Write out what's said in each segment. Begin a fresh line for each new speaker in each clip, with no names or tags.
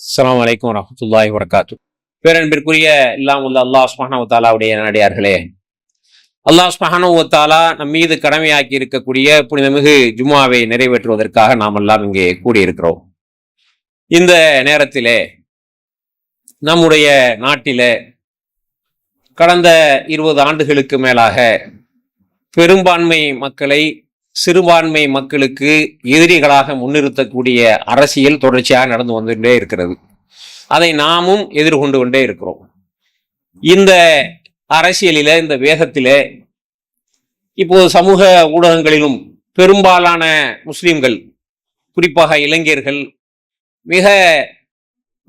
அஸ்லாம் வலைக்கம் வரஹ்மத்துல்லாஹி வரகாத்து பேரன்பிற்குரிய எல்லாம் உள்ள அல்லாஹ் சுப்ஹானஹு தாலாவுடைய நடிகார்களே அல்லாஹ் சுப்ஹானஹு தாலா நம் மீது கடமையாக்கி இருக்கக்கூடிய புனிதமிகு ஜும்மாவை நிறைவேற்றுவதற்காக நாம் எல்லாம் இங்கே கூடியிருக்கிறோம். இந்த நேரத்திலே நம்முடைய நாட்டிலே கடந்த இருபது ஆண்டுகளுக்கு மேலாக பெரும்பான்மை மக்களை சிறுபான்மை மக்களுக்கு எதிரிகளாக முன்னிறுத்தக்கூடிய அரசியல் தொடர்ச்சியாக நடந்து வந்துட்டே இருக்கிறது. அதை நாமும் எதிர்கொண்டு கொண்டே இருக்கிறோம். இந்த அரசியலில இந்த வேகத்தில இப்போது சமூக ஊடகங்களிலும் பெரும்பாலான முஸ்லிம்கள் குறிப்பாக இளைஞர்கள் மிக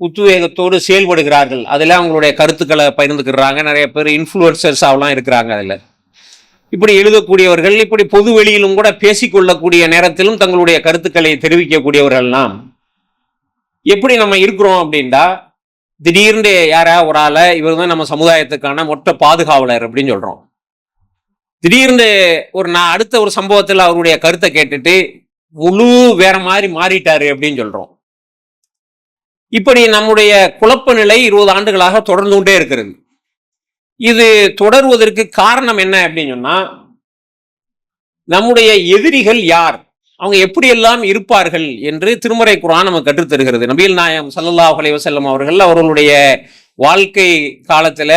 உத்வேகத்தோடு செயல்படுகிறார்கள். அதில் அவங்களுடைய கருத்துக்களை பகிர்ந்துக்கிறாங்க. நிறைய பேர் இன்ஃப்ளூயன்சர்ஸாகலாம் இருக்கிறாங்க அதில். இப்படி எழுதக்கூடியவர்கள் இப்படி பொது வெளியிலும் கூட பேசிக்கொள்ளக்கூடிய நேரத்திலும் தங்களுடைய கருத்துக்களை தெரிவிக்கக்கூடியவர்கள்லாம் எப்படி நம்ம இருக்கிறோம் அப்படின்டா திடீர்னு யாரா ஒரு ஆளை இவர் தான் நம்ம சமுதாயத்துக்கான மொத்த பாதுகாவலர் அப்படின்னு சொல்கிறோம் திடீர்னு ஒரு நான் அடுத்த ஒரு சம்பவத்தில் அவருடைய கருத்தை கேட்டுட்டு முழு வேற மாதிரி மாறிட்டாரு அப்படின்னு சொல்கிறோம் இப்படி நம்முடைய குழப்ப நிலை இருபது ஆண்டுகளாக தொடர்ந்து கொண்டே இருக்கிறது. இது தொடர்வதற்கு காரணம் என்ன அப்படின்னு சொன்னா நம்முடைய எதிரிகள் யார்? அவங்க எப்படியெல்லாம் இருப்பார்கள் என்று திருமறை குரான் நமக்கு கற்றுத்தருகிறது நபீல் நாயம் சல்லல்லாஹ் அலைஹி வஸல்லம் அவர்கள் அவர்களுடைய வாழ்க்கை காலத்துல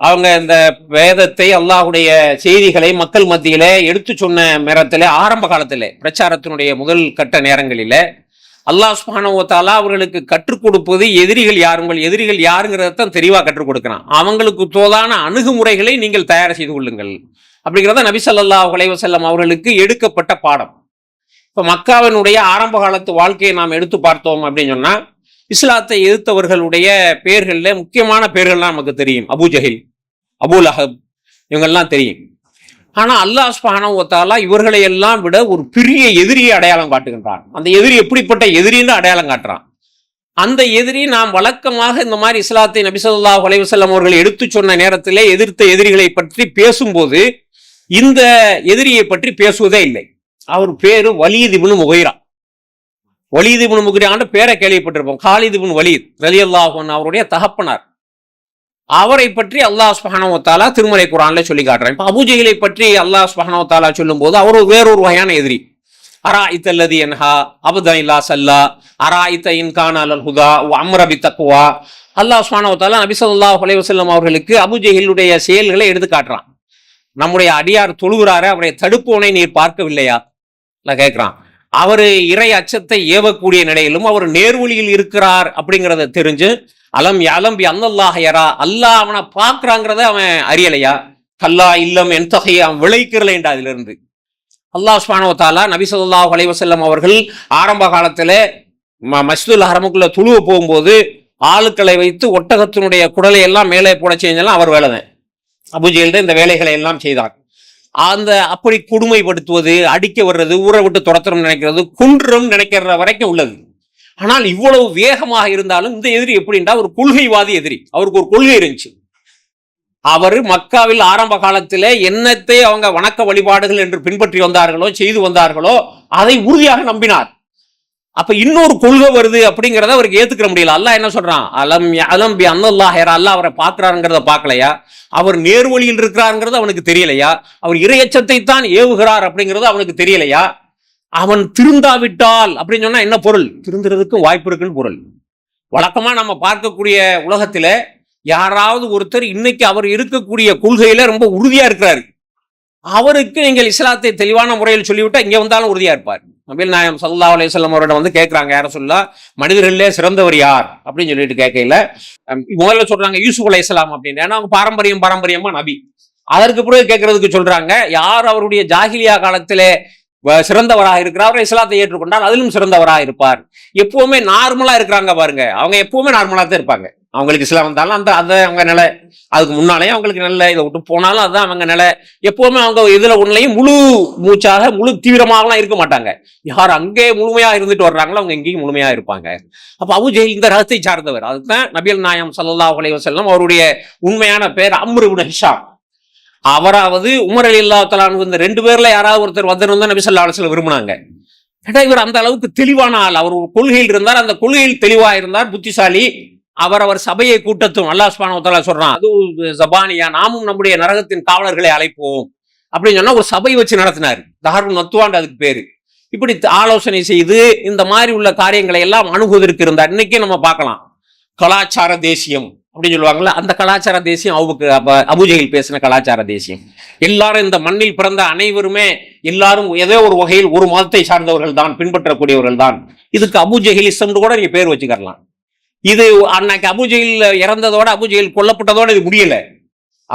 அவங்க இந்த வேதத்தை அல்லாஹுடைய செய்திகளை மக்கள் மத்தியில எடுத்து சொன்ன நேரத்தில் ஆரம்ப காலத்துல பிரச்சாரத்தினுடைய முதல் கட்ட நேரங்களில அல்லாஹ் சுபானோத்தாலா அவர்களுக்கு கற்றுக் கொடுப்பது எதிரிகள் யார்? உங்கள் எதிரிகள் யாருங்கிறதான் தெளிவாக கற்றுக் கொடுக்கிறான். அவங்களுக்கு தோதான அணுகுமுறைகளை நீங்கள் தயார் செய்து கொள்ளுங்கள். அப்படிங்கிறத நபிசல்லா உலைவசல்லம் அவர்களுக்கு எடுக்கப்பட்ட பாடம். இப்போ மக்காவினுடைய ஆரம்ப காலத்து வாழ்க்கையை நாம் எடுத்து பார்த்தோம் அப்படின்னு சொன்னால் இஸ்லாத்தை எதிர்த்தவர்களுடைய பெயர்களில் முக்கியமான பெயர்கள்லாம் நமக்கு தெரியும். அபூ ஜஹில் அபூல் அஹப் இவங்கெல்லாம் தெரியும். ஆனால் அல்லாஹ் சுப்ஹானஹு வ இவர்களை எல்லாம் விட ஒரு பெரிய எதிரியை அடையாளம் காட்டுகின்றான். அந்த எதிரி எப்படிப்பட்ட எதிரின்னு அடையாளம் காட்டுறான். அந்த எதிரி நாம் வழக்கமாக இந்த மாதிரி இஸ்லாத்தை நபிசல்லா ஸல்லல்லாஹு அவர்கள் எடுத்து சொன்ன நேரத்திலே எதிர்த்த எதிரிகளை பற்றி பேசும்போது இந்த எதிரியை பற்றி பேசுவதே இல்லை. அவர் பேரு வலியுதிபுனு முகைரா. வலியுதிபுனு இப்னு முகைரான்னு பேரை கேள்விப்பட்டிருப்போம். காலிதிபுன் இப்னு வலீத் ரலியல்லாஹு அவருடைய தகப்பனார். அவரை பற்றி அல்லாஹ் சுப்ஹானஹு திருமலை குரான்ல சொல்லி காட்டுறான். இப்போ அபுஜெயிலை பற்றி அல்லாஹ் சுப்ஹானஹு சொல்லும் போது சொல்லும்போது அவர் ஒரு வேறொரு வகையான எதிரி. அரா இத்தல்லதி என்ஹா அபுதா இல்லா சல்லா அரா இத்த இன்கான் அல் ஹுதா அம்ரபி தக்குவா அல்லாஹ் சுப்ஹானஹு வ தஆலா நபி அவர்களுக்கு அபூஜெஹிலுடைய செயல்களை எடுத்து காட்டுறான். நம்முடைய அடியார் தொழுகிறாரு அவரை தடுப்போனை நீர் பார்க்கவில்லையா? நான் கேட்குறான் அவர் இறை அச்சத்தை ஏவக்கூடிய நிலையிலும் அவர் நேர்வழியில் இருக்கிறார் அப்படிங்கிறத தெரிஞ்சு அலம் யலம் பி அன்னல்லாஹ் யரா. அல்லாஹ் அவனை பார்க்குறாங்கிறத அவன் அறியலையா? கல்லா இல்லம் என் தொகையை அவன் விளைக்கிறலேண்டா அதுலருந்து. அல்லாஹ் சுப்ஹானஹு வ தஆலா நபி அவர்கள் ஆரம்ப காலத்தில் ம- மஸ்துல் ஹரமுக்குள்ள துழுவ போகும்போது ஆளுக்களை வைத்து ஒட்டகத்தினுடைய குடலை எல்லாம் மேலே போட செஞ்செல்லாம் அவர் வேலை தான். அபுஜெயில் தான் இந்த வேலைகளை எல்லாம் செய்தார். அந்த அப்படி கொடுமைப்படுத்துவது அடிக்க வர்றது ஊரை விட்டு துரத்தணும் நினைக்கிறது குன்றம் நினைக்கிற வரைக்கும் உள்ளது. ஆனால் இவ்வளவு வேகமாக இருந்தாலும் இந்த எதிரி எப்படின்னா ஒரு கொள்கைவாதி எதிரி. அவருக்கு ஒரு கொள்கை இருந்துச்சு. அவர் மக்காவில் ஆரம்ப காலத்தில் என்னத்தை அவங்க வணக்க வழிபாடுகள் என்று பின்பற்றி வந்தார்களோ செய்து வந்தார்களோ அதை உறுதியாக நம்பினார். அப்ப இன்னொரு கொள்கை வருது அப்படிங்கிறத அவருக்கு ஏத்துக்கிற முடியல. அல்லாஹ் என்ன சொல்றான்? அலம் அலம் பி அன்னல்லா ஹேரா. அல்லா அவரை பார்க்கிறாருங்கிறத பார்க்கலையா? அவர் நேர்வழியில் இருக்கிறாருங்கிறது அவனுக்கு தெரியலையா? அவர் இரையச்சத்தை தான் ஏவுகிறார் அப்படிங்கிறது அவனுக்கு தெரியலையா? அவன் திருந்தாவிட்டால் அப்படின்னு சொன்னா என்ன பொருள்? திருந்துறதுக்கும் வாய்ப்பு இருக்குன்னு பொருள். வழக்கமா நம்ம பார்க்கக்கூடிய உலகத்துல யாராவது ஒருத்தர் இன்னைக்கு அவர் இருக்கக்கூடிய கொள்கையில ரொம்ப உறுதியா இருக்கிறாரு. அவருக்கு நீங்கள் இஸ்லாத்தை தெளிவான முறையில் சொல்லிவிட்டா இங்க வந்தாலும் உறுதியா இருப்பார். நபீல் நாயம் சல்லா அலையம் அவரிடம் வந்து கேட்கிறாங்க யார சொல்லா? மனிதர்களே சிறந்தவர் யார்? அப்படின்னு சொல்லிட்டு கேட்கல முதல்ல சொல்றாங்க யூசுப் அலை இஸ்லாம் அப்படின்னு. ஏன்னா அவங்க பாரம்பரியம் பாரம்பரியமா நபி. அதற்கு பிறகு கேட்கறதுக்கு சொல்றாங்க யார் அவருடைய ஜாகிலியா காலத்திலே சிறந்தவராக இருக்கிறார். இஸ்லாத்தை ஏற்றுக்கொண்டால் அதிலும் சிறந்தவராக இருப்பார். எப்பவுமே நார்மலா இருக்கிறாங்க பாருங்க. அவங்க எப்பவுமே நார்மலா தான் இருப்பாங்க. அவங்களுக்கு இஸ்லாம் வந்தாலும் அந்த அதை அவங்க நிலை. அதுக்கு முன்னாலே அவங்களுக்கு நல்ல இதை விட்டு போனாலும் அதுதான் அவங்க நிலை. எப்பவுமே அவங்க இதுல ஒன்றையும் முழு மூச்சாக முழு தீவிரமாகலாம் இருக்க மாட்டாங்க. யார் அங்கே முழுமையா இருந்துட்டு வர்றாங்களோ அவங்க எங்கேயும் முழுமையா இருப்பாங்க. அப்ப அபு இந்த ரகத்தை சார்ந்தவர். அதுதான் நபியல் நாயம் சல்லா உலக செல்லம் அவருடைய உண்மையான பேர் அம்ரு ஹிஷாம். அவராவது உமர் அலி அல்லா இந்த ரெண்டு பேர்ல யாராவது ஒருத்தர் வந்திருந்தா நபி ஸல்லல்லாஹு அலைஹி விரும்பினாங்க. ஏன்னா இவர் அந்த அளவுக்கு தெளிவான ஆள். அவர் ஒரு கொள்கையில் இருந்தார். அந்த கொள்கையில் தெளிவா இருந்தார். புத்திசாலி. அவர் அவர் சபையை கூட்டத்தும் அல்லாஹ் சுப்ஹானஹு சொல்றான். அது ஜபானியா. நாமும் நம்முடைய நரகத்தின் காவலர்களை அழைப்போம். அப்படின்னு சொன்னா ஒரு சபை வச்சு நடத்தினார். தாருல் நத்துவாண்டு அதுக்கு பேரு. இப்படி ஆலோசனை செய்து இந்த மாதிரி உள்ள காரியங்களை எல்லாம் அணுகுவதற்கு இருந்தார். இன்னைக்கே நம்ம பார்க்கலாம். கலாச்சார தேசியம். அப்படின்னு சொல்லுவாங்கல்ல அந்த கலாச்சார தேசியம் அவுக்கு அப்ப அபுஜெயில் பேசின கலாச்சார தேசியம். எல்லாரும் இந்த மண்ணில் பிறந்த அனைவருமே எல்லாரும் ஏதோ ஒரு வகையில் ஒரு மதத்தை சார்ந்தவர்கள் தான் பின்பற்றக்கூடியவர்கள் தான். இதுக்கு அபுஜெஹிலிசம் கூட நீங்க பேர் வச்சுக்கலாம் இது அன்னைக்கு அபுஜெயில் இறந்ததோட அபுஜெயில் கொல்லப்பட்டதோட இது முடியல.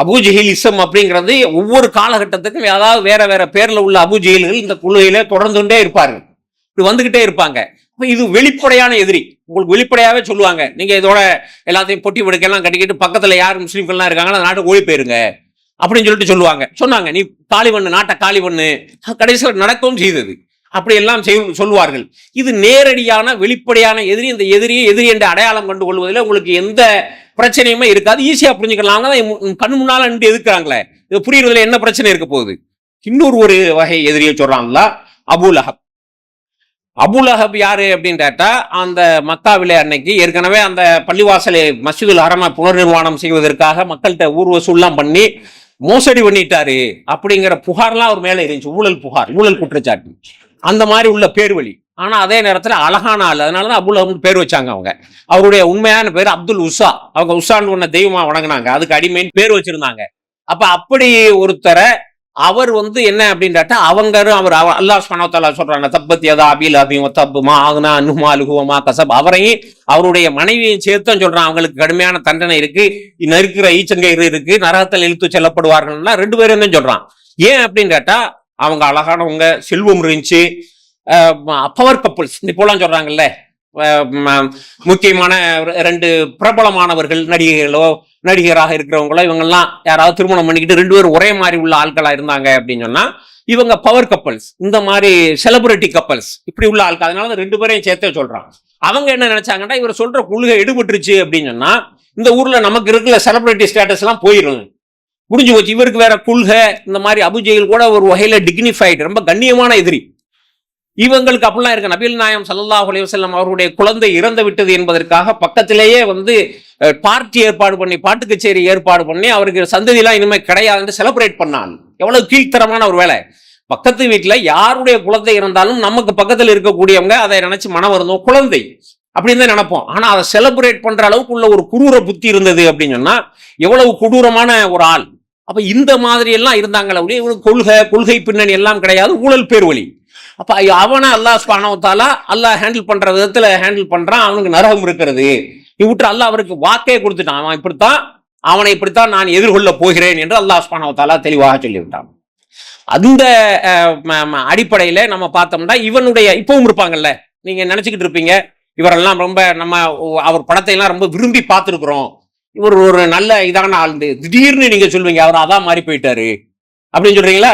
அபுஜெயிலிசம் அப்படிங்கிறது ஒவ்வொரு காலகட்டத்துக்கும் ஏதாவது வேற வேற பேர்ல உள்ள அபுஜெயில்கள் இந்த கொள்கையில தொடர்ந்துட்டே இருப்பார்கள். இப்படி வந்துகிட்டே இருப்பாங்க. இது வெளிப்படையான எதிரி. உங்களுக்கு வெளிப்படையாவே சொல்லுவாங்க. நீங்க இதோட எல்லாத்தையும் பொட்டி விடுக்கெல்லாம் கட்டிக்கிட்டு பக்கத்துல யார் முஸ்லீம்கள்லாம் இருக்காங்களோ அந்த நாட்டை ஓடி போயிருங்க. அப்படின்னு சொல்லிட்டு சொல்லுவாங்க. சொன்னாங்க நீ காலி பண்ணு நாட்டை காலி பண்ணு. கடைசியில் நடக்கவும் செய்தது. அப்படி எல்லாம் செய் சொல்வார்கள் இது நேரடியான வெளிப்படையான எதிரி. இந்த எதிரியை எதிரி என்று அடையாளம் கண்டு கொள்வதில் உங்களுக்கு எந்த பிரச்சனையுமே இருக்காது. ஈஸியாக புரிஞ்சுக்கலாம். தான் கண் முன்னால நின்று எதுக்குறாங்களே. இது புரியுறதுல என்ன பிரச்சனை இருக்க போகுது? இன்னொரு ஒரு வகை எதிரியை சொல்கிறாங்களா அபுல் அஹப் அபுல் அஹப் யாரு அப்படின்னு கேட்டா அந்த மக்காவிலே அன்னைக்கு ஏற்கனவே அந்த பள்ளிவாசலை மசூதில் ஹரம புனர்நிர்மாணம் செய்வதற்காக மக்கள்கிட்ட ஊர் வசூல்லாம் பண்ணி மோசடி பண்ணிட்டாரு அப்படிங்கிற புகார்லாம் அவர் மேலே இருந்துச்சு. ஊழல் புகார் ஊழல் குற்றச்சாட்டு. அந்த மாதிரி உள்ள பேர் வழி. ஆனா அதே நேரத்தில் அழகான ஆள். அதனாலதான் அபுல் அஹப்னு பேர் வச்சாங்க அவங்க. அவருடைய உண்மையான பேர் அப்துல் உஷா அவங்க உஷான்னு ஒன்ன தெய்வமா வணங்கினாங்க. அதுக்கு அடிமைன்னு பேர் வச்சிருந்தாங்க. அப்ப அப்படி ஒருத்தரை அவர் வந்து என்ன அப்படின்றாட்டா அவங்க அவர் அவர் அல்லாஹ் சொல்றாங்க தப்பத் யதா அபில் அபிம் தப்பு மா ஆகுனா அனுமா அலுகுவமா கசப். அவரையும் அவருடைய மனைவியையும் சேர்த்தும் சொல்றான் அவங்களுக்கு கடுமையான தண்டனை இருக்கு நெருக்கிற ஈச்சங்கயிறு இருக்கு நரகத்தில் இழுத்து செல்லப்படுவார்கள்னா ரெண்டு பேரும் தான் சொல்றான்? ஏன் அப்படின்னு கேட்டா அவங்க அழகானவங்க செல்வம் இருந்துச்சு பவர் கப்புள்ஸ் இப்போலாம் சொல்றாங்கல்ல முக்கியமான ரெண்டு பிரபலமானவர்கள் நடிகைகளோ நடிகராக இருக்கிறவங்களோ இவங்கெல்லாம் யாராவது திருமணம் பண்ணிக்கிட்டு ரெண்டு பேரும் ஒரே மாதிரி உள்ள ஆட்களா இருந்தாங்க அப்படின்னு சொன்னா இவங்க பவர் கப்பல்ஸ் இந்த மாதிரி செலிபிரிட்டி கப்பல்ஸ் இப்படி உள்ள ஆட்கள். அதனால தான் ரெண்டு பேரையும் சேர்த்தே சொல்றான் அவங்க என்ன நினைச்சாங்கன்னா இவர் சொல்ற கொள்கை எடுபட்டுருச்சு அப்படின்னு சொன்னா இந்த ஊர்ல நமக்கு இருக்கிற செலிபிரிட்டி ஸ்டேட்டஸ் எல்லாம் போயிடும் முடிஞ்சு போச்சு. இவருக்கு வேற கொள்கை இந்த மாதிரி அபுஜெயில் கூட ஒரு வகையில டிக்னிஃபைடு ரொம்ப கண்ணியமான எதிரி. இவங்களுக்கு அப்படிலாம் இருக்கு. நபில் நாயம் சல்லாஹ் அலைஹி அவருடைய குழந்தை இறந்து விட்டது என்பதற்காக பக்கத்திலேயே வந்து பார்ட்டி ஏற்பாடு பண்ணி பாட்டு கச்சேரி ஏற்பாடு பண்ணி அவருக்கு சந்ததியெல்லாம் இனிமே கிடையாதுன்னு செலிப்ரேட் பண்ணான். எவ்வளவு கீழ்த்தரமான ஒரு வேலை. பக்கத்து வீட்டில் யாருடைய குழந்தை இருந்தாலும் நமக்கு பக்கத்தில் இருக்கக்கூடியவங்க அதை நினைச்சு மனம் வருந்தோம் குழந்தை அப்படின்னு தான் நினைப்போம். ஆனால் அதை செலிப்ரேட் பண்ற அளவுக்கு உள்ள ஒரு குரூர புத்தி இருந்தது அப்படின்னு சொன்னா எவ்வளவு கொடூரமான ஒரு ஆள். அப்ப இந்த மாதிரி எல்லாம் இருந்தாங்களே கொள்கை கொள்கை பின்னணி எல்லாம் கிடையாது. ஊழல் பேர் வழி. அப்போ அவனை அல்லாஹ் சுபானவத்தாலா அல்லாஹ் ஹேண்டில் பண்ற விதத்துல ஹேண்டில் பண்றான் அவனுக்கு நரகம் இருக்கிறது நீ அல்லாஹ் அவருக்கு வாக்கே கொடுத்துட்டான். அவன் இப்படித்தான் அவனை இப்படித்தான் நான் எதிர்கொள்ள போகிறேன் என்று அல்லாஹ் சுபானவத்தாலா தெளிவாக சொல்லிவிட்டான். அந்த அடிப்படையில நம்ம பார்த்தோம்னா இவனுடைய இப்பவும் இருப்பாங்கல்ல நீங்க நினைச்சுக்கிட்டு இருப்பீங்க இவரெல்லாம் ரொம்ப நம்ம அவர் படத்தை எல்லாம் ரொம்ப விரும்பி பார்த்துருக்குறோம். இவர் ஒரு நல்ல இதான ஆள் திடீர்னு நீங்க சொல்லுவீங்க அவர் அதான் மாறி போயிட்டாரு. அப்படின்னு சொல்றீங்களா?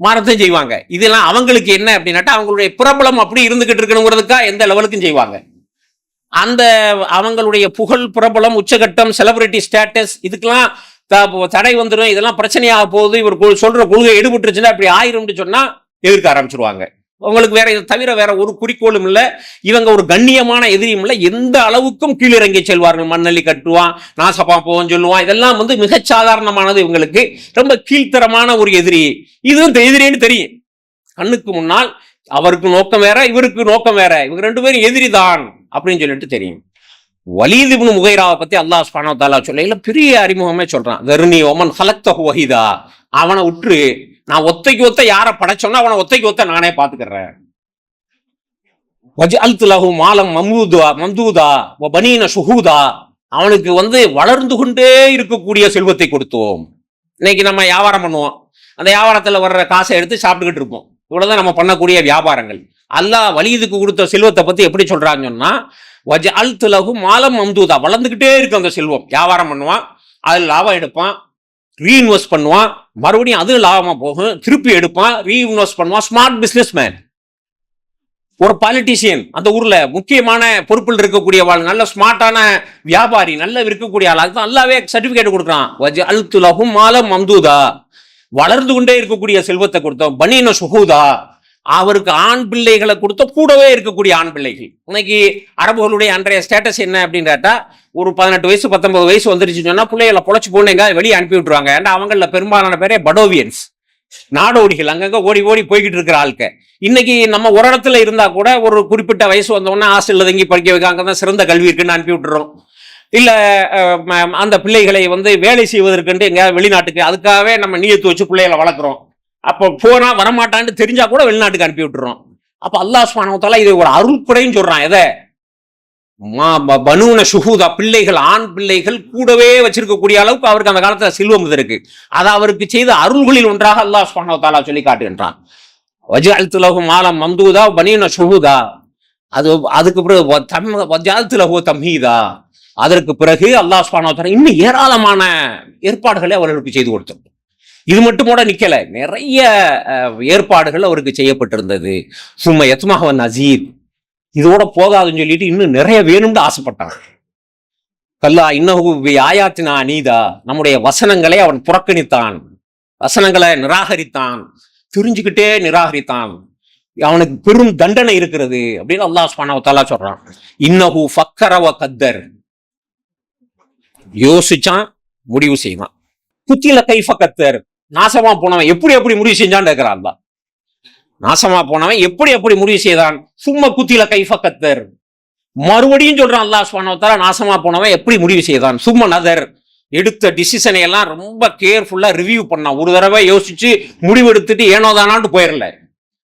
மாறத்தான் செய்வாங்க. இதெல்லாம் அவங்களுக்கு என்ன அப்படின்னாட்டா அவங்களுடைய பிரபலம் அப்படி இருந்துகிட்டு இருக்கணுங்கிறதுக்கா எந்த லெவலுக்கும் செய்வாங்க. அந்த அவங்களுடைய புகழ் பிரபலம் உச்சகட்டம் செலிபிரிட்டி ஸ்டேட்டஸ் இதுக்கெல்லாம் த- தடை வந்துடும் இதெல்லாம் பிரச்சனையாக போகுது. இவர் சொல்ற கொள்கை எடுபட்டுருச்சுன்னா அப்படி ஆயிரும்னு சொன்னா எதிர்க்க ஆரம்பிச்சிருவாங்க. உங்களுக்கு வேற இதை தவிர வேற ஒரு குறிக்கோளும் இல்லை. இவங்க ஒரு கண்ணியமான எதிரியும் இல்லை. எந்த அளவுக்கும் கீழிறங்கி செல்வார்கள். மண்ணள்ளி கட்டுவான் நாசப்பா போவோம் சொல்லுவான். இதெல்லாம் வந்து மிக சாதாரணமானது இவங்களுக்கு. ரொம்ப கீழ்த்தரமான ஒரு எதிரி. இதுவும் எதிரின்னு தெரியும். கண்ணுக்கு முன்னால் அவருக்கு நோக்கம் வேற இவருக்கு நோக்கம் வேற. இவங்க ரெண்டு பேரும் எதிரி தான் அப்படின்னு சொல்லிட்டு தெரியும். வலீத் இப்னு முகைராவை பத்தி அல்லாஹ் சுப்ஹானஹு தாலா சொல்ல பெரிய அறிமுகமே சொல்றான். தர்னி ஒமன் ஹலக்த ஹுவஹிதா அவனை உற்று நான் ஒத்தைக்கு ஒத்த யாரை படைச்சோன்னா அவனை ஒத்தைக்கு ஒத்த நானே பார்த்துக்கிறேன். வஜ்அல்து லஹு மாலம் மம்தூதா மம்தூதா பனீன அவனுக்கு வந்து வளர்ந்து கொண்டே இருக்கக்கூடிய செல்வத்தை கொடுத்தோம். இன்னைக்கு நம்ம வியாபாரம் பண்ணுவோம். அந்த வியாபாரத்தில் வர்ற காசை எடுத்து சாப்பிட்டுக்கிட்டு இருப்போம். இவ்வளோதான் நம்ம பண்ணக்கூடிய வியாபாரங்கள். அல்லாஹ் வலியுதுக்கு கொடுத்த செல்வத்தை பற்றி எப்படி சொல்கிறாங்கன்னு சொன்னால் வஜ அல் துலகு மாலம் மம்தூதா வளர்ந்துக்கிட்டே இருக்கு அந்த செல்வம். வியாபாரம் பண்ணுவான். அதில் லாபம் எடுப்பான். ரீஇன்வெஸ்ட் பண்ணுவான். மறுபடியும் அது லாபமா போகும். திருப்பி எடுப்பான். ரீஇன்வெஸ்ட் பண்ணுவான். ஸ்மார்ட் பிசினஸ் மேன் ஒரு பாலிட்டிஷியன் அந்த ஊர்ல முக்கியமான பொறுப்பில் இருக்கக்கூடிய வாழ் நல்ல ஸ்மார்ட்டான வியாபாரி நல்ல இருக்கக்கூடிய ஆள். அதுதான் நல்லாவே சர்டிபிகேட் கொடுக்குறான். வஜ மாலம் மம்தூதா. வளர்ந்து கொண்டே இருக்கக்கூடிய செல்வத்தை கொடுத்தோம் பனீன சுகூதா அவருக்கு ஆண் பிள்ளைகளை கொடுத்த கூடவே இருக்கக்கூடிய ஆண் பிள்ளைகள். இன்னைக்கு அரபுகளுடைய அன்றைய ஸ்டேட்டஸ் என்ன அப்படின்னு கேட்டா ஒரு பதினெட்டு வயசு பத்தொன்பது வயசு வந்துருச்சுன்னு சொன்னா பிள்ளைகளை பொழைச்சு போனேங்க வெளியே அனுப்பி விட்டுருவாங்க. ஏன்னா அவங்கள பெரும்பாலான பேரே படோவியன்ஸ். நாடோடிகள் அங்கங்க ஓடி ஓடி போய்கிட்டு இருக்கிற ஆளுக்க இன்னைக்கு நம்ம ஒரு இடத்துல இருந்தா கூட ஒரு குறிப்பிட்ட வயசு வந்தோடனே ஹாஸ்டல்ல தங்கி படிக்க வைக்க அங்கதான் சிறந்த கல்வி இருக்குன்னு அனுப்பி விட்டுறோம். இல்லை அந்த பிள்ளைகளை வந்து வேலை செய்வதற்கென்று எங்கேயாவது வெளிநாட்டுக்கு அதுக்காகவே நம்ம நீயத்து வச்சு பிள்ளைகளை வளர்க்குறோம். அப்போ போனா வரமாட்டான்னு தெரிஞ்சா கூட வெளிநாட்டுக்கு அனுப்பி விட்டுறோம். அப்போ அல்லாஹ் சுபானவத்தால இது ஒரு அருள்குறைன்னு சொல்றான். எதை? மா- பனூன சுஹூதா பிள்ளைகள் ஆண் பிள்ளைகள் கூடவே வச்சிருக்கக்கூடிய அளவுக்கு அவருக்கு அந்த காலத்துல செல்வம் இருக்கு அது அவருக்கு செய்த அருள்களில் ஒன்றாக அல்லாஹ் சுபானவத்தாலா சொல்லி காட்டுகின்றான். வஜால்துலகு மாலம் மம்தூதா பனீன சுஹூதா அது அதுக்கு பிறகு தம் வஜாத்துலகோ தம்ஹீதா. அதற்கு பிறகு அல்லாஹ் சுபானவத்தாலா இன்னும் ஏராளமான ஏற்பாடுகளை அவர்களுக்கு செய்து கொடுத்தார் இது மட்டும் கூட நிக்கல. நிறைய அஹ், ஏற்பாடுகள் அவருக்கு செய்யப்பட்டிருந்தது. சும்மா எத்மஹவன் அசீத் இதோட போகாதுன்னு சொல்லிட்டு இன்னும் நிறைய வேணும்னு ஆசைப்பட்டான். கல்லா இன்னஹு ஆயாத்தினா அனீதா நம்முடைய வசனங்களை அவன் புறக்கணித்தான். வசனங்களை நிராகரித்தான். தெரிஞ்சுக்கிட்டே நிராகரித்தான். அவனுக்கு பெரும் தண்டனை இருக்கிறது அப்படின்னு அல்லாஹ் சுப்ஹானஹு சொல்றான். இன்னகு ஃபக்கரவ கத்தர். யோசிச்சான் முடிவு செய்வான் குத்தில கைஃப கத்தர். நாசமா போனவன் எப்படி எப்படி முடிவு செஞ்சான்னு கேட்கிறான் நாசமா போனவன் எப்படி எப்படி முடிவு செய்தான்? சும்மா குத்தில கைஃப கத்தர். மறுபடியும் சொல்றான் அல்லாஹ் சுப்ஹானஹு நாசமா போனவன் எப்படி முடிவு செய்தான்? சும்மா நதர். எடுத்த டிசிஷனை எல்லாம் ரொம்ப கேர்ஃபுல்லா ரிவ்யூ பண்ணான். ஒரு தடவை யோசிச்சு முடிவெடுத்துட்டு ஏனோ தானான்னு போயிடல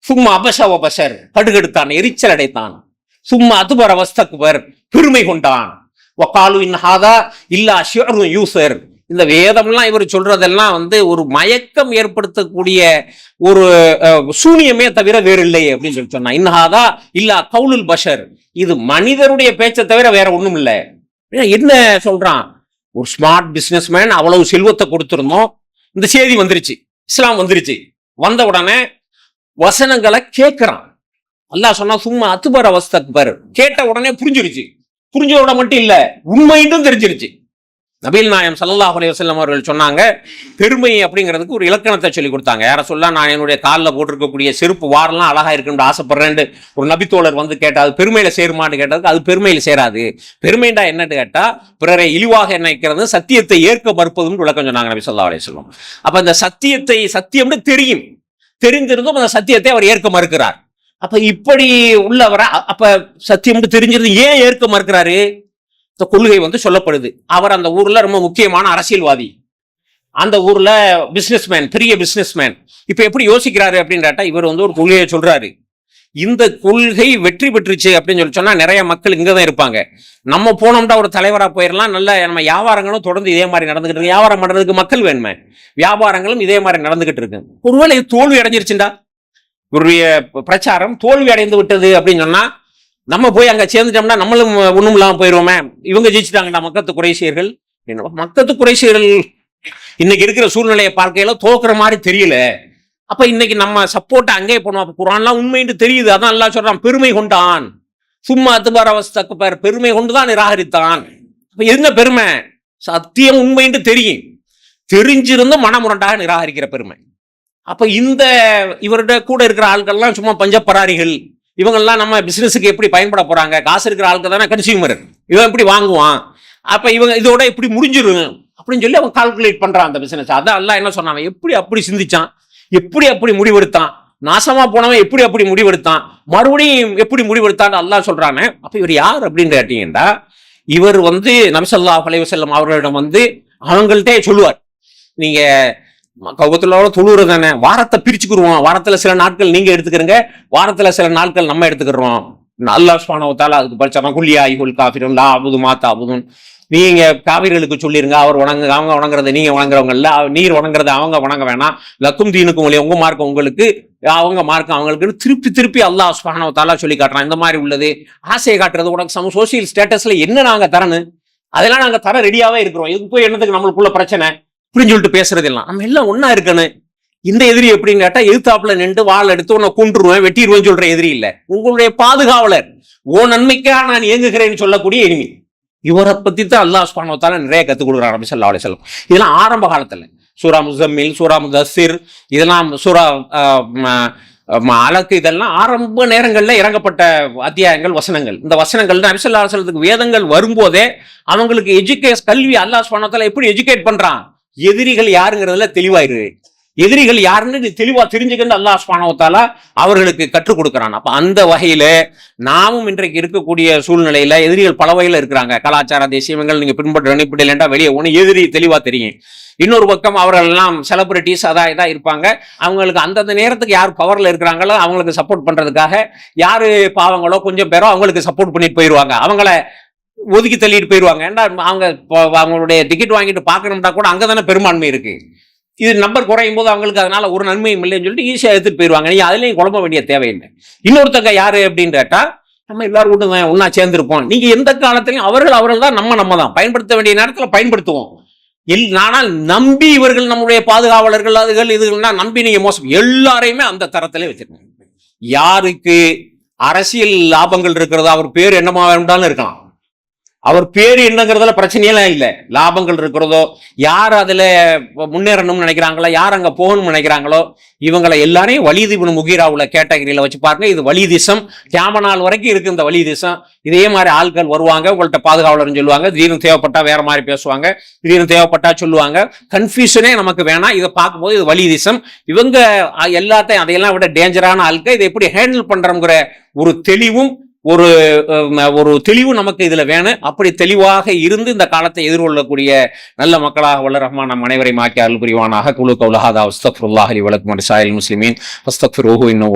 சும்மா அபச அபசர் கடுகெடுத்தான் எரிச்சல் அடைத்தான். சும்மா அதுபர் அவஸ்தக்குவர் பெருமை கொண்டான். வக்காலு இன்ஹாதா இல்லா ஷியரும் யூசர். இந்த வேதம்லாம் இவர் சொல்றதெல்லாம் வந்து ஒரு மயக்கம் ஏற்படுத்தக்கூடிய ஒரு சூனியமே தவிர வேறு இல்லை அப்படின்னு சொல்லி சொன்னான் இன்ஹாதா இல்லா கவுலுல் பஷர். இது மனிதருடைய பேச்சை தவிர வேற ஒண்ணும் இல்லை. என்ன சொல்றான்? ஒரு ஸ்மார்ட் பிசினஸ்மேன் அவ்வளவு செல்வத்தை கொடுத்துருந்தோம். இந்த செய்தி வந்துருச்சு. இஸ்லாம் வந்துருச்சு. வந்த உடனே வசனங்களை கேட்கிறான். அல்லாஹ் சொன்னா சும்மா அத்துபர் அவஸ்தக்பர். கேட்ட உடனே புரிஞ்சிருச்சு. புரிஞ்ச உடனே மட்டும் இல்ல உண்மைன்னு தெரிஞ்சிருச்சு. நபீல் நாயம் சல்லாஹ் அலைஹி அவர்கள் சொன்னாங்க பெருமை அப்படிங்கிறதுக்கு ஒரு இலக்கணத்தை சொல்லி கொடுத்தாங்க. யார சொல்ல நான் என்னுடைய காலில் போட்டிருக்கக்கூடிய செருப்பு வாரெல்லாம் அழகா இருக்குன்னு ஆசைப்படுறேன்னு ஒரு நபித்தோழர் வந்து கேட்டால் அது பெருமையில் சேருமான்னு கேட்டதுக்கு அது பெருமையில் சேராது. பெருமைண்டா என்னன்னு கேட்டால் பிறரை இழிவாக நினைக்கிறது சத்தியத்தை ஏற்க மறுப்பதுன்னு விளக்கம் சொன்னாங்க நபி சொல்லா அலைஹி வஸல்லம். இந்த சத்தியத்தை சத்தியம்னு தெரியும். தெரிந்திருந்தும் அந்த சத்தியத்தை அவர் ஏற்க மறுக்கிறார். அப்போ இப்படி உள்ளவரை அப்போ அப்ப சத்தியம்னு தெரிஞ்சிருந்து ஏன் ஏற்க மறுக்கிறாரு? இந்த கொள்கை வந்து சொல்லப்படுது. அவர் அந்த ஊர்ல ரொம்ப முக்கியமான அரசியல்வாதி. அந்த ஊர்ல பிசினஸ்மேன் பெரிய பிசினஸ்மேன் இப்ப எப்படி யோசிக்கிறாரு அப்படின்னு இவர் வந்து ஒரு கொள்கையை சொல்றாரு. இந்த கொள்கை வெற்றி பெற்றுச்சு அப்படின்னு சொல்லி சொன்னா நிறைய மக்கள் இங்கதான் இருப்பாங்க. நம்ம போனோம்னா ஒரு தலைவரா போயிடலாம் நல்ல நம்ம வியாபாரங்களும் தொடர்ந்து இதே மாதிரி நடந்துகிட்டு இருக்கு. வியாபாரம் பண்றதுக்கு மக்கள் வேணுமே. வியாபாரங்களும் இதே மாதிரி நடந்துகிட்டு இருக்கு. ஒருவேளை தோல்வி அடைஞ்சிருச்சுண்டா? இவருடைய பிரச்சாரம் தோல்வி அடைந்து விட்டது அப்படின்னு சொன்னா நம்ம போய் அங்க சேர்ந்துட்டோம்னா நம்மளும் ஒன்றும் இல்லாமல் போயிடுவோமே இவங்க ஜெயிச்சிட்டாங்கடா மக்கத்து குறைசியர்கள் என்ன, மக்கத்து குறைசியர்கள் இன்னைக்கு இருக்கிற சூழ்நிலையை பார்க்கையில தோக்குற மாதிரி தெரியல. அப்ப இன்னைக்கு நம்ம சப்போர்ட் அங்கே போனோம். அப்ப குரான்லாம் உண்மைன்னு தெரியுது. அதான் எல்லாம் சொல்றான் பெருமை கொண்டான். சும்மா அத்துபார் அவஸ்தக்கு பேர் பெருமை கொண்டுதான் நிராகரித்தான். அப்ப என்ன பெருமை? சத்தியம் உண்மைன்னு தெரியும். தெரிஞ்சிருந்தும் மனமுரண்டாக நிராகரிக்கிற பெருமை. அப்ப இந்த இவருடைய கூட இருக்கிற ஆட்கள்லாம் சும்மா பஞ்சப்பராரிகள். இவங்கெல்லாம் நம்ம பிஸ்னஸுக்கு எப்படி பயன்பட போறாங்க? காசு இருக்கிற ஆளுக்கு தானே கன்சியூமர் இவன் எப்படி வாங்குவான். அப்போ இவங்க இதோட இப்படி முடிஞ்சிடும் அப்படின்னு சொல்லி அவன் கால்குலேட் பண்றான் அந்த பிசினஸ் அதான் எல்லாம் என்ன சொன்னாங்க எப்படி அப்படி சிந்திச்சான்? எப்படி அப்படி முடிவெடுத்தான்? நாசமா போனவன் எப்படி அப்படி முடிவெடுத்தான்? மறுபடியும் எப்படி முடிவெடுத்தான்னு அல்லாஹ் சொல்றானே. அப்ப இவர் யார் அப்படின்னு கேட்டீங்கன்னா இவர் வந்து நபிசல்லாஹ் அலைவசல்லம் அவர்களிடம் வந்து அவங்கள்ட்டே சொல்லுவார். நீங்க கௌபத்துள்ளோட தொழுவுறது தானே? வாரத்தை பிரிச்சுக்கிருவோம். வாரத்துல சில நாட்கள் நீங்க எடுத்துக்கிறீங்க. வாரத்துல சில நாட்கள் நம்ம எடுத்துக்கிறோம். நல்லா சுவானவத்தால அதுக்கு படிச்சாங்க குல்லியா ஐகுல் காஃபிரும் லா அபுது மாத்தா அபுதும் நீங்க காவிரிகளுக்கு சொல்லிருங்க. அவர் வணங்க அவங்க வணங்குறத நீங்க வணங்குறவங்க இல்ல நீர் வணங்குறத அவங்க வணங்க வேணாம். லக்கும் தீனுக்கும் ஒளி உங்க மார்க்கம் உங்களுக்கு அவங்க மார்க்கம் அவங்களுக்கு திருப்பி திருப்பி அல்லாஹ் சுபானவத்தாலா சொல்லி காட்டுறான். இந்த மாதிரி உள்ளது. ஆசையை காட்டுறது உனக்கு சம சோசியல் ஸ்டேட்டஸ்ல என்ன நாங்க தரணும்? அதெல்லாம் நாங்க தர ரெடியாவே இருக்கிறோம். இதுக்கு போய் என்னத்துக்கு நம்மளுக்குள்ள பிரச்சனை? இப்படின்னு சொல்லிட்டு பேசுறது எல்லாம் நம்ம எல்லாம் ஒன்னா இருக்கணும். இந்த எதிரி எப்படின்னு கேட்டா எதிர்த்தாப்புல நின்று வாழ் எடுத்து உன்னை கொண்டுருவேன் வெட்டிடுவேன் சொல்ற எதிரி இல்ல. உங்களுடைய பாதுகாவலர். ஓ நன்மைக்காக நான் இயங்குகிறேன்னு சொல்லக்கூடிய எளிமை இவரை பத்தி தான் அல்லாஹ் சுபானவத்தால நிறைய கத்துக் கொடுக்குறான் நபி ஸல்லல்லாஹு அலைஹி இதெல்லாம் ஆரம்ப காலத்துல. சூரா முசம்மில் சூரா முதசிர் இதெல்லாம் சூரா ஆஹ், அலக்கு இதெல்லாம் ஆரம்ப நேரங்களில் இறங்கப்பட்ட அத்தியாயங்கள் வசனங்கள். இந்த வசனங்கள் நபிசல்லாசலத்துக்கு வேதங்கள் வரும்போதே அவங்களுக்கு எஜுகேஷ் கல்வி அல்லாஹ் சொன்னதால எப்படி எஜுகேட் பண்றான்? எதிரிகள் யாருங்கிறதுல தெளிவாயிரு. எதிரிகள் யாருன்னு நீ தெளிவா தெரிஞ்சுக்கிட்டு அல்லாஹ் சுபானவத்தால அவர்களுக்கு கற்றுக் கொடுக்குறான். அப்ப அந்த வகையில நாமும் இன்றைக்கு இருக்கக்கூடிய சூழ்நிலையில எதிரிகள் பல வகையில இருக்கிறாங்க. கலாச்சார தேசியங்கள் நீங்க பின்பற்ற நினைப்பிடலண்டா வெளியே ஒன்று எதிரி தெளிவா தெரியும். இன்னொரு பக்கம் அவர்கள் எல்லாம் செலிபிரிட்டிஸ் அதான் இதாக இருப்பாங்க. அவங்களுக்கு அந்தந்த நேரத்துக்கு யார் பவர்ல இருக்கிறாங்களோ அவங்களுக்கு சப்போர்ட் பண்றதுக்காக யாரு பாவங்களோ கொஞ்சம் பேரோ அவங்களுக்கு சப்போர்ட் பண்ணிட்டு போயிடுவாங்க அவங்கள ஒதுக்கி தள்ளிட்டு போயிடுவாங்க ஏன்டா அவங்க இப்போ அவங்களுடைய டிக்கெட் வாங்கிட்டு பார்க்கணும்னா கூட அங்கே தானே பெரும்பான்மை இருக்குது இது நம்பர் குறையும் போது அவங்களுக்கு அதனால ஒரு நன்மையும் இல்லைன்னு சொல்லிட்டு ஈஸியாக எடுத்துகிட்டு போயிடுவாங்க நீ அதுலேயும் குழம்ப வேண்டிய தேவையில்லை இன்னொருத்தங்க யார் அப்படின்னு கேட்டால் நம்ம எல்லாரும் கூட தான் ஒன்றா சேர்ந்துருப்போம். நீங்கள் எந்த காலத்திலையும் அவர்கள் அவர்கள் தான் நம்ம நம்ம தான். பயன்படுத்த வேண்டிய நேரத்தில் பயன்படுத்துவோம். எல் ஆனால் நம்பி இவர்கள் நம்முடைய பாதுகாவலர்கள் அதுகள் இதுகள்னா நம்பி நீங்கள் மோசம். எல்லாரையுமே அந்த தரத்திலே வச்சுருக்கோம் யாருக்கு அரசியல் லாபங்கள் இருக்கிறதோ அவர் பேர் என்னமா வேண்டாலும் இருக்கலாம். அவர் பேர் என்னங்கிறதுல பிரச்சனையெல்லாம் இல்லை. லாபங்கள் இருக்கிறதோ யார் அதில் முன்னேறணும்னு நினைக்கிறாங்களோ யார் அங்கே போகணும்னு நினைக்கிறாங்களோ இவங்களை எல்லாரையும் வலிதீபன் முகீராவுல கேட்டகரியில் வச்சு பாருங்க. இது வழி திசம் கியாம நாள் வரைக்கும் இருக்கு இந்த வழி திசம் இதே மாதிரி ஆட்கள் வருவாங்க உங்கள்கிட்ட பாதுகாவலர்னு சொல்லுவாங்க. திடீர்னு தேவைப்பட்டா வேற மாதிரி பேசுவாங்க. திடீர்னு தேவைப்பட்டா சொல்லுவாங்க. கன்ஃபியூஷனே நமக்கு வேணாம். இதை பார்க்கும்போது இது வழி திசம் இவங்க எல்லாத்தையும் அதையெல்லாம் விட டேஞ்சரான ஆட்கள் இதை எப்படி ஹேண்டில் பண்ணுறோங்கிற ஒரு தெளிவும் ஒரு ஒரு தெளிவு நமக்கு இதுல வேணும். அப்படி தெளிவாக இருந்து இந்த காலத்தை எதிர்கொள்ளக்கூடிய நல்ல மக்களாக வல்ல ரஹ்மான் நம் அனைவரை மாக்கி அருள் புரிவானாக. குழு கவுலஹாதா அஸ்தக்ஃபுல்லாஹ் அலி வலக்கும் சாயல் முஸ்லிமின். அஸ்தக்ஃபிர் ஓஹு இன்னும்